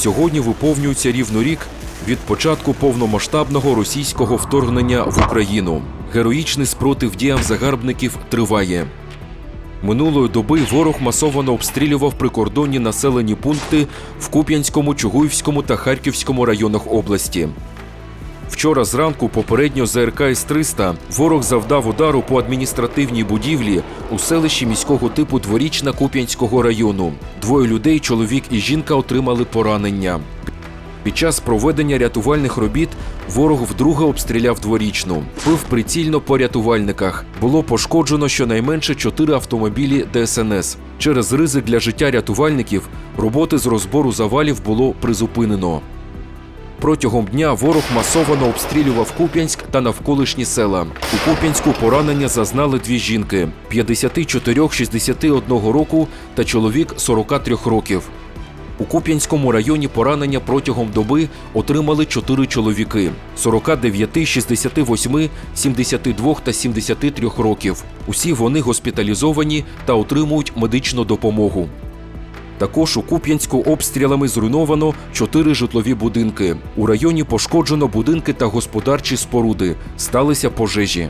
Сьогодні виповнюється рівно рік від початку повномасштабного російського вторгнення в Україну. Героїчний спротив діям загарбників триває. Минулої доби ворог масово обстрілював прикордонні населені пункти в Куп'янському, Чугуївському та Харківському районах області. Вчора зранку попередньо ЗРК С-300 ворог завдав удару по адміністративній будівлі у селищі міського типу Дворічна Куп'янського району. Двоє людей, чоловік і жінка, отримали поранення. Під час проведення рятувальних робіт ворог вдруге обстріляв дворічну. Пив прицільно по рятувальниках. Було пошкоджено щонайменше чотири автомобілі ДСНС. Через ризик для життя рятувальників роботи з розбору завалів було призупинено. Протягом дня ворог масово обстрілював Куп'янськ та навколишні села. У Куп'янську поранення зазнали дві жінки 54-61 року та чоловік 43 років. У Куп'янському районі поранення протягом доби отримали чотири чоловіки 49, 68, 72 та 73 років. Усі вони госпіталізовані та отримують медичну допомогу. Також у Куп'янську обстрілами зруйновано чотири житлові будинки. У районі пошкоджено будинки та господарчі споруди. Сталися пожежі.